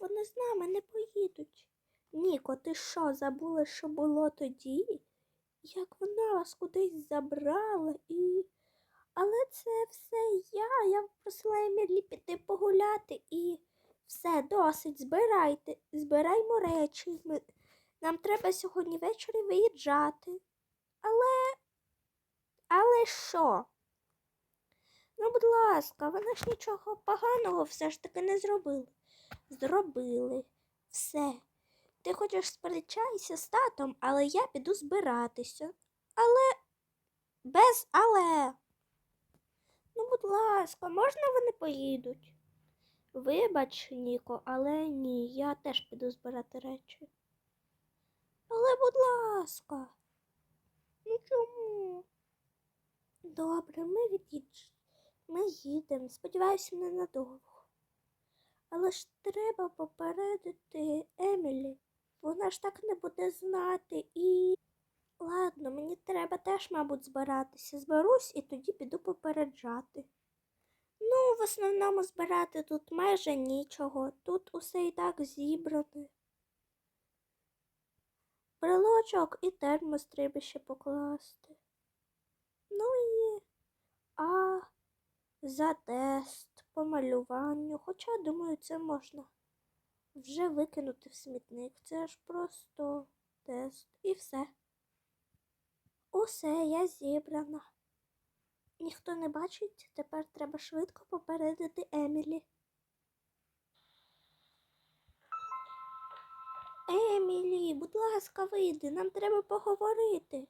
вони з нами не поїдуть. Ніко, ти що, забула, що було тоді? Як вона вас кудись забрала і. Але це все я. Я просила Емілі піти погуляти і все, досить, збирайте, збираймо речі. Ми... Нам треба сьогодні ввечері виїжджати. Але. Але що? Ну, будь ласка, вона ж нічого поганого все ж таки не зробила. Зробили. Все. Ти хочеш сперечайся з татом, але я піду збиратися. Але без але. Ну, будь ласка, можна вони поїдуть? Вибач, Ніко, але ні, я теж піду збирати речі. Але, будь ласка. Ну чому? Добре, ми від'їдж. Ми їдемо. Сподіваюся, ненадовго. Але ж треба попередити Емілі. Вона ж так не буде знати і. Ладно, мені треба теж, мабуть, збиратися. Зберусь і тоді піду попереджати. Ну, в основному збирати тут майже нічого. Тут усе і так зібране. Брелочок і термос треба ще покласти. Ну і а за тест по малюванню. Хоча, думаю, це можна вже викинути в смітник. Це ж просто тест і все. Усе, я зібрана. Ніхто не бачить, тепер треба швидко попередити Емілі. Емілі, будь ласка, вийди, нам треба поговорити.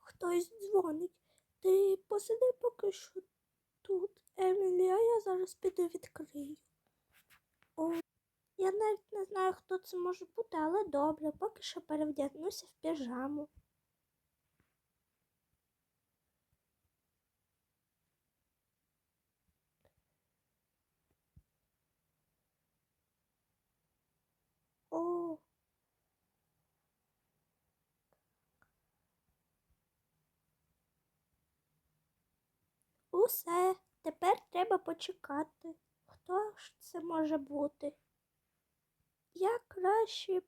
Хтось дзвонить. Ти посиди поки що тут, Емілі, а я зараз піду відкрию. О, я навіть не знаю, хто це може бути, але добре, поки що перевдягнуся в піжаму. О. Усе, тепер треба почекати. Хто ж це може бути? Я краще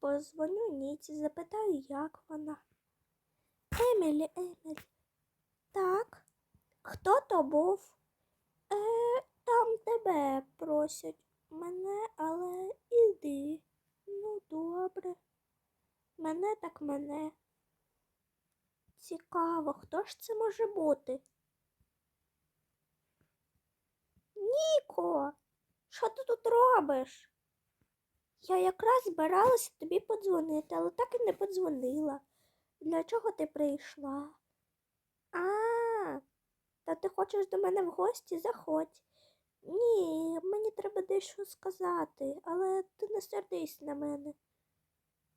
позвоню Ніці, запитаю, як вона. Емілі, Емілі. Так, хто то був? Е, там тебе просять мене, але іди. Ну, добре. Мене так мене. Цікаво, хто ж це може бути? Ніко, що ти тут робиш? Я якраз збиралася тобі подзвонити, але так і не подзвонила. Для чого ти прийшла? А, та ти хочеш до мене в гості? Заходь. Ні, мені треба дещо сказати, але ти не сердись на мене.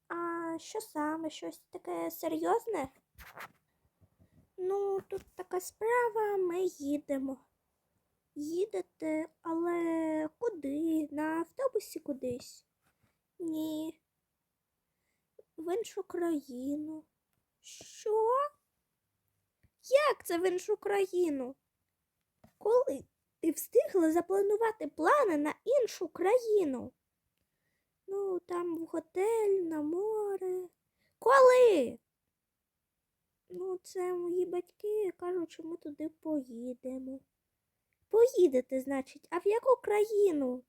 А що саме? Щось таке серйозне? Ну, тут така справа, ми їдемо. Їдете, але куди? На автобусі кудись? Ні. В іншу країну. Що? Як це в іншу країну? Коли ти встигла запланувати плани на іншу країну? Ну, там в готель, на море. Коли? Ну, це мої батьки кажуть, що ми туди поїдемо. Поїдете, значить, а в яку країну?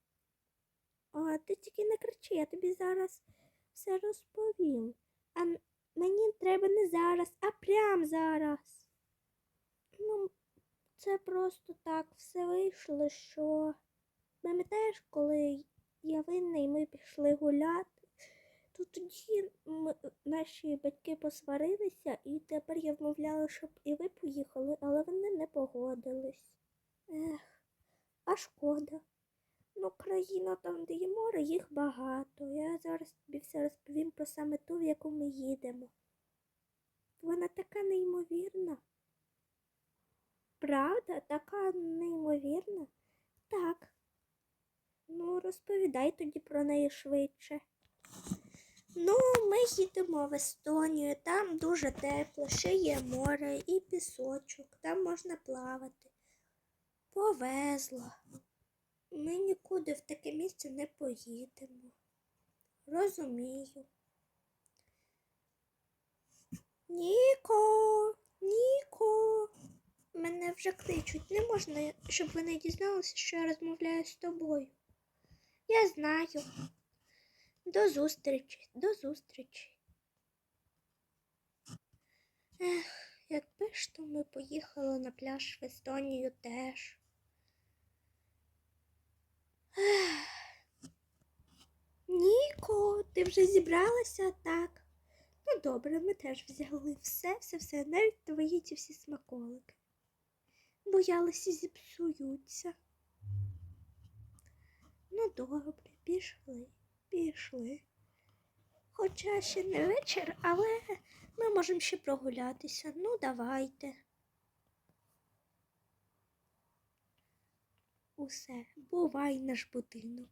А ти тільки не кричи, я тобі зараз все розповім. А мені треба не зараз, а прям зараз. Ну, це просто так все вийшло, що пам'ятаєш, коли я винна і ми пішли гуляти, то тоді м- наші батьки посварилися, і тепер я вмовляла, щоб і ви поїхали, але вони не погодились. Ех, а шкода. Ну, країна там, де є море, їх багато. Я зараз тобі все розповім про саме ту, в яку ми їдемо. Вона така неймовірна. Правда, така неймовірна? Так. Ну, розповідай тоді про неї швидше. Ну, ми їдемо в Естонію, там дуже тепло, ще є море і пісочок, там можна плавати. Повезло. Ми нікуди в таке місце не поїдемо. Розумію. Ніко, Ніко. Мене вже кличуть. Не можна, щоб вони дізналися, що я розмовляю з тобою. Я знаю. До зустрічі, до зустрічі. Ех, якби ж то ми поїхали на пляж в Естонію теж. Ніко, ти вже зібралася так? Ну добре, ми теж взяли все, все, все, навіть твої ці всі смаколики. Боялися зіпсуються. Ну добре, пішли, пішли. Хоча ще не вечір, але ми можемо ще прогулятися. Ну, давайте. Усе, бувай наш будинок.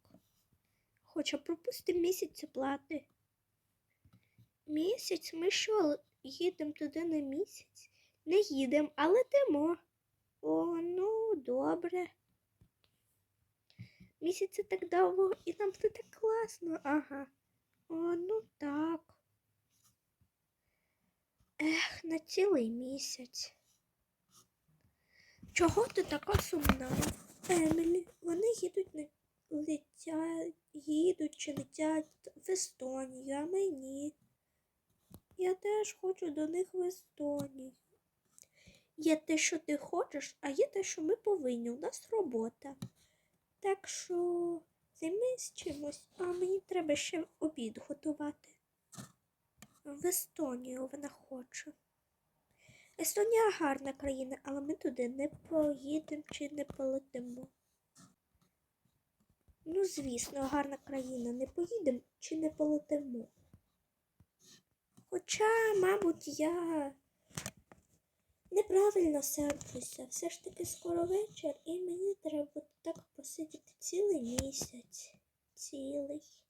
Хоча пропустимо місяць оплати. Місяць? Ми що, їдемо туди на місяць? Не їдемо, а летимо. О, ну, добре. Місяць це так довго, і нам буде так класно. Ага. О, ну так. Ех, на цілий місяць. Чого ти така сумна? Емілі, вони їдуть на летять, їдуть чи летять в Естонію, а мені. Я теж хочу до них в Естонію. Є те, що ти хочеш, а є те, що ми повинні. У нас робота. Так що займись чимось, а мені треба ще обід готувати. В Естонію вона хоче. Естонія гарна країна, але ми туди не поїдемо чи не полетимо. Ну, звісно, гарна країна, не поїдемо чи не полетимо. Хоча, мабуть, я неправильно серджуся. Все ж таки скоро вечір, і мені треба буде так посидіти цілий місяць. Цілий.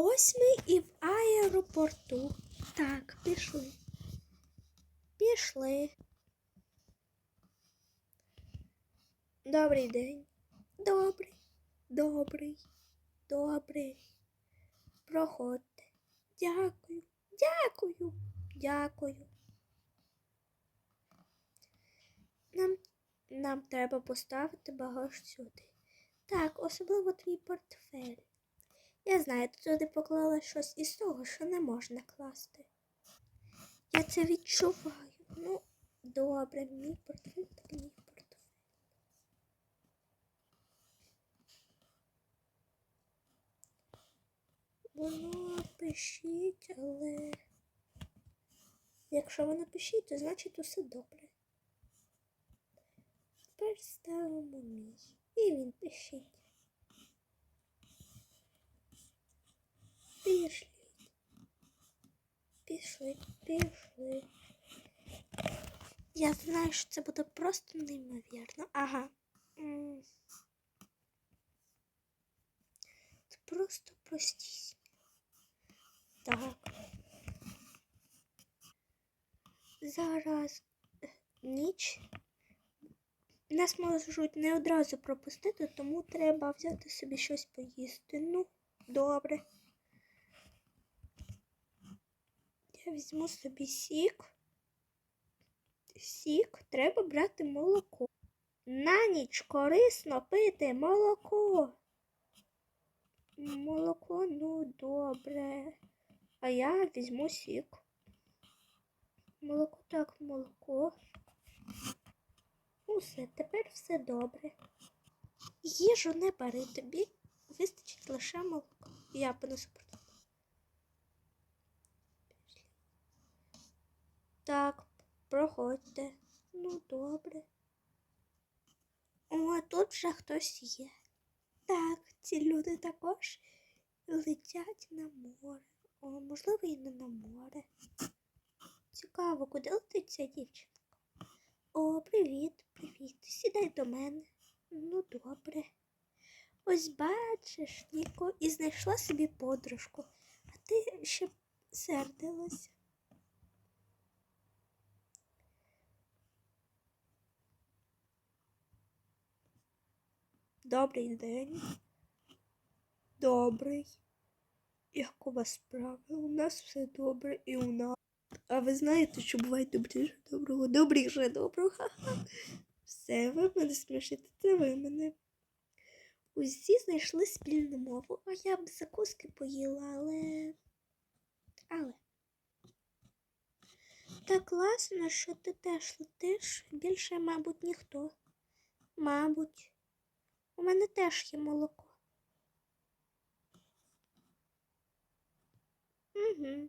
Ось ми і в аеропорту. Так, пішли. Пішли. Добрий день. Добрий, добрий, добрий. Проходьте. Дякую, дякую, дякую. Нам, нам треба поставити багаж сюди. Так, особливо твій портфель. Я знаю, туди поклала щось із того, що не можна класти. Я це відчуваю. Ну, добре, мій портфель так мій портфель. Воно пишіть, але якщо воно пишіть, то значить усе добре. Тепер ставимо мій. І він пишіть. Пішли. Пішли, пішли. Я знаю, що це буде просто неймовірно. Ага. Це просто простість. Так. Зараз ніч. Нас можуть не одразу пропустити, тому треба взяти собі щось поїсти. Ну, добре. Я візьму собі сік. Сік, треба брати молоко. На ніч корисно пити молоко. Молоко, ну добре. А я візьму сік. Молоко так, молоко. Усе, тепер все добре. Їжу не бери тобі, вистачить лише молоко. Я понесу Так, проходьте. Ну, добре. О, тут вже хтось є. Так, ці люди також летять на море. О, можливо, і не на море. Цікаво, куди летить ця дівчинка? О, привіт, привіт. Сідай до мене. Ну, добре. Ось бачиш, Ніко, і знайшла собі подружку, а ти ще сердилася. Добрий день. Добрий. Як у вас справи? У нас все добре і у нас. А ви знаєте, що буває добріше доброго, добріше доброго. Все, ви мене смішите, це ви мене. Усі знайшли спільну мову, а я б закуски поїла, але. Але. Так класно, що ти теж летиш. Більше, мабуть, ніхто. Мабуть. У мене теж є молоко. Угу.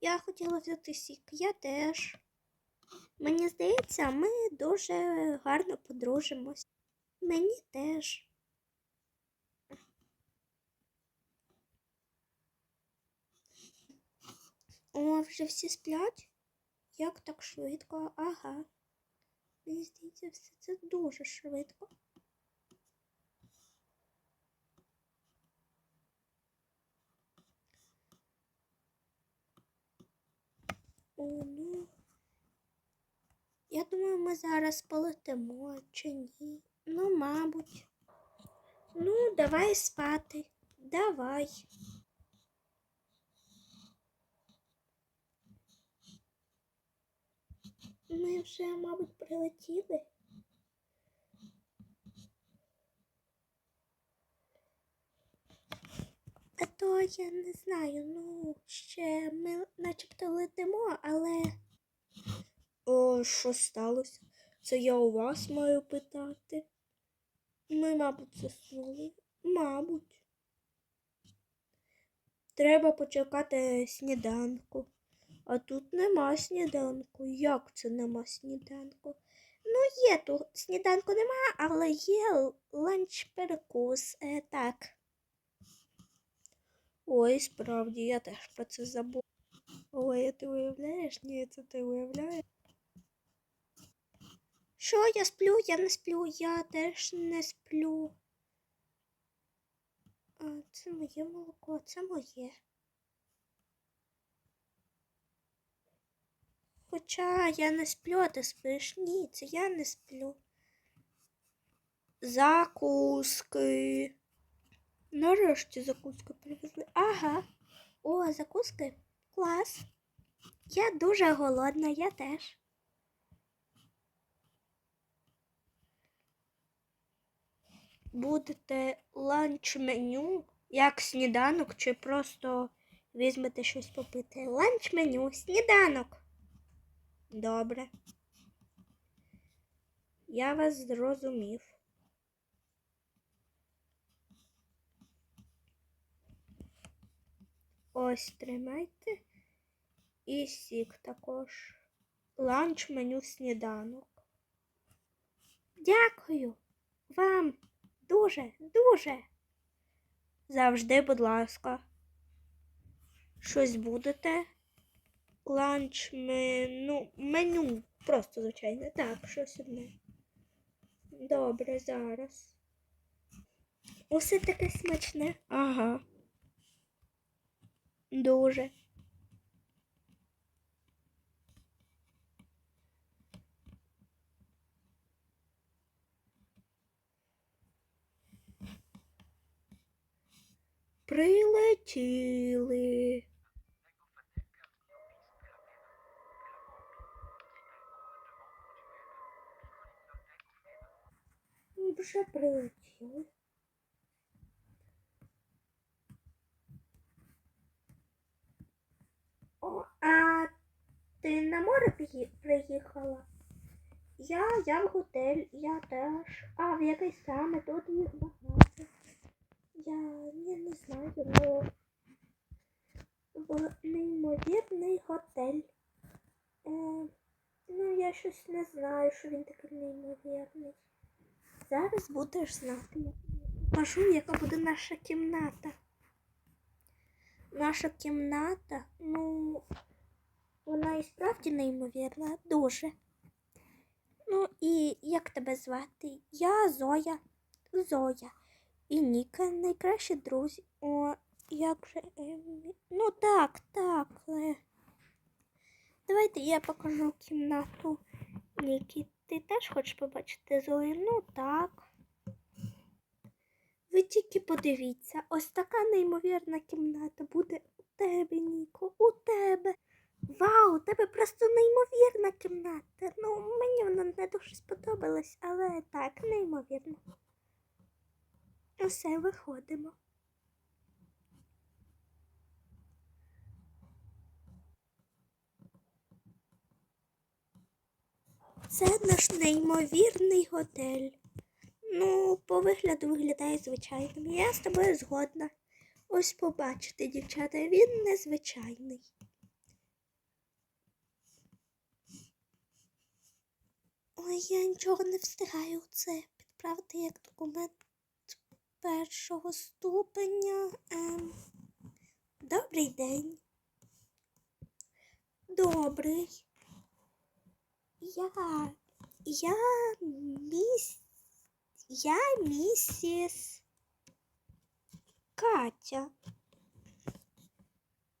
Я хотіла взяти сік, я теж. Мені здається, ми дуже гарно подружимось. Мені теж. О, вже всі сплять? Як так швидко? Ага. Мені здається, все це дуже швидко. Ну. Я думаю, ми зараз полетимо чи ні. Ну, мабуть. Ну, давай спати. Давай. Ми вже, мабуть, прилетіли. А то я не знаю, ну, ще ми начебто летимо, але. О, що сталося? Це я у вас маю питати. Ми, мабуть, заснули. Мабуть. Треба почекати сніданку. А тут нема сніданку. Як це нема сніданку? Ну, є тут сніданку нема, але є ланч-перекус. Е, так. Ой, справді, я теж про це забув. Ой, ти уявляєш? Ні, це ти уявляєш? Що я сплю? Я не сплю, я теж не сплю. А, це моє молоко, це моє. Хоча я не сплю, а ти спиш. Ні, це я не сплю. Закуски. Нарешті закуски привезли. Ага. О, закуски. Клас. Я дуже голодна, я теж. Будете ланч меню, як сніданок, чи просто візьмете щось попити? Ланч меню, сніданок. Добре. Я вас зрозумів. Ось тримайте. І сік також. Ланч меню сніданок. Дякую вам дуже, дуже. Завжди, будь ласка. Щось будете? Ланч меню. Меню. Просто, звичайно. Так, щось одне. Добре, зараз. Усе таке смачне. Ага. Дуже. Прилетіли. Вже прилетіли. Приїхала? Я, я в готель, я теж. А в який саме тут їх багато. Я, я не знаю, ну в неймовірний готель. Е, ну, я щось не знаю, що він такий неймовірний. Зараз будеш знати. Покажу, яка буде наша кімната. Наша кімната, ну, вона і справді неймовірна, дуже. Ну і як тебе звати? Я Зоя. Зоя. І Ніка найкращі друзі. О, як же. Ну так, так. е. Давайте я покажу кімнату Нікі. Ти теж хочеш побачити Зою? Ну так. Ви тільки подивіться, ось така неймовірна кімната буде у тебе, Ніко, у тебе. Вау, у тебе просто неймовірна кімната. Ну, мені вона не дуже сподобалась, але так, неймовірно. Усе, виходимо. Це наш неймовірний готель. Ну, по вигляду виглядає звичайним. Я з тобою згодна. Ось побачите, дівчата, він незвичайний. Ой, я нічого не встигаю це підправити як документ першого ступеня. Ем. Добрий день. Добрий. Я. Я міс. Я місіс Катя.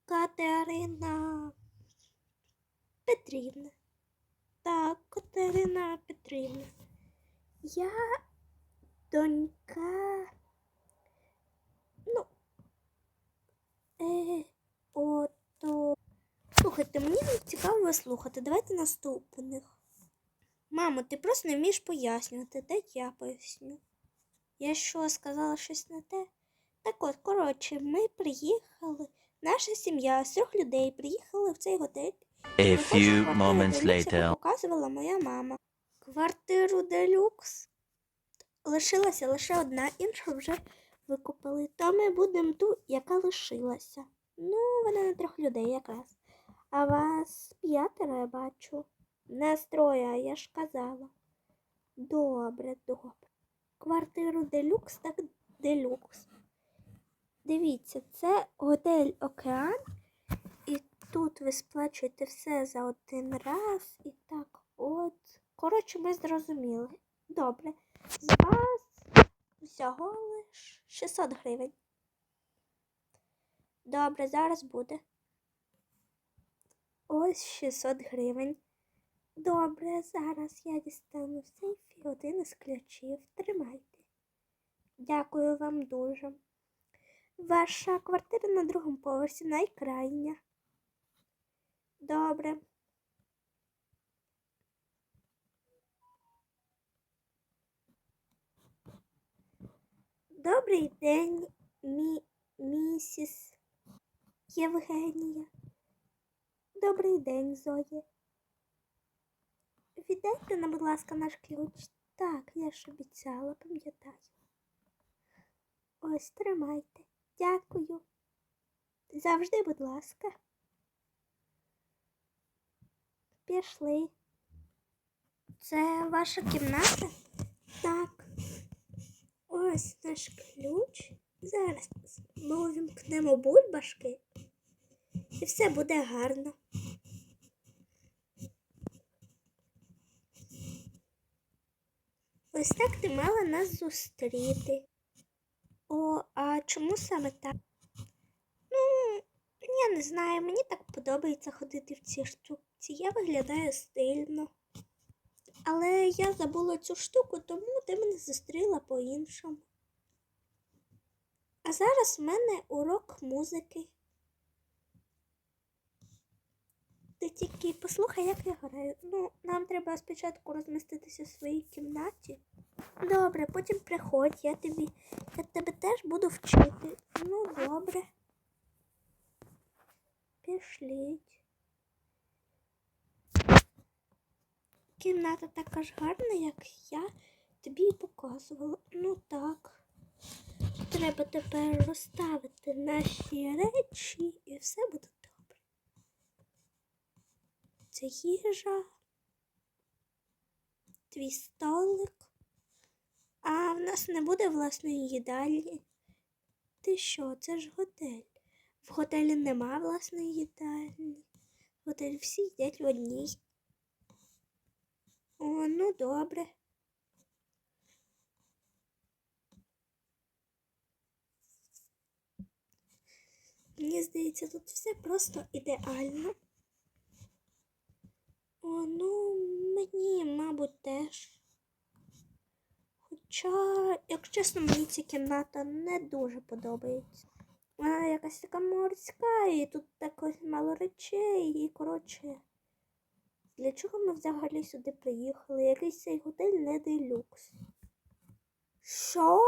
Катерина Петрівна. Так, Катерина Петрівна. Я донька. Ну. Е, ото. Слухайте, мені цікаво вас слухати. Давайте наступних. Мамо, ти просто не вмієш пояснювати, де я поясню. Я що, сказала щось не те? Так от, коротше, ми приїхали. Наша сім'я з трьох людей приїхали в цей готель. A few moments later. показувала моя мама. Квартиру делюкс лишилася лише одна, іншу вже викупили. То ми будемо ту, яка лишилася. Ну, вона на трьох людей якраз. А вас п'ятеро я бачу. Нас троє, я ж казала. Добре, добре. Квартиру делюкс, так делюкс. Дивіться, це готель Океан. Тут ви сплачуєте все за один раз. І так от. Коротше, ми зрозуміли. Добре. З вас всього лиш 600 гривень. Добре, зараз буде. Ось 600 гривень. Добре, зараз я дістану в сейфі один із ключів. Тримайте. Дякую вам дуже. Ваша квартира на другому поверсі найкрайня. Добре. Добрий день, мі... місіс Євгенія. Добрий день, Зоє. Віддайте нам, будь ласка, наш ключ. Так, я ж обіцяла, пам'ятаю. Ось тримайте. Дякую. Завжди, будь ласка. Пішли. Це ваша кімната? Так. Ось наш ключ. Зараз ми увімкнемо бульбашки. І все буде гарно. Ось так ти мала нас зустріти. О, а чому саме так? Ну, я не знаю, мені так подобається ходити в ці штуці. Я виглядаю стильно. Але я забула цю штуку, тому ти мене зустріла по-іншому. А зараз в мене урок музики. Ти тільки послухай, як я граю. Ну, нам треба спочатку розміститися в своїй кімнаті. Добре, потім приходь, я тобі. Я тебе теж буду вчити. Ну, добре. Пішліть. Кімната така ж гарна, як я тобі і показувала. Ну так. Треба тепер розставити наші речі і все буде добре. Це їжа, твій столик. А в нас не буде власної їдальні. Ти що, це ж готель. В готелі нема власної їдальні. В готелі всі їдять в одній. Добре. Мені здається, тут все просто ідеально. О, ну мені, мабуть, теж. Хоча, якщо чесно, мені ця кімната не дуже подобається. Вона якась така морська, і тут так мало речей, і коротше. Для чого ми взагалі сюди приїхали? Якийсь цей готель не делюкс. Що?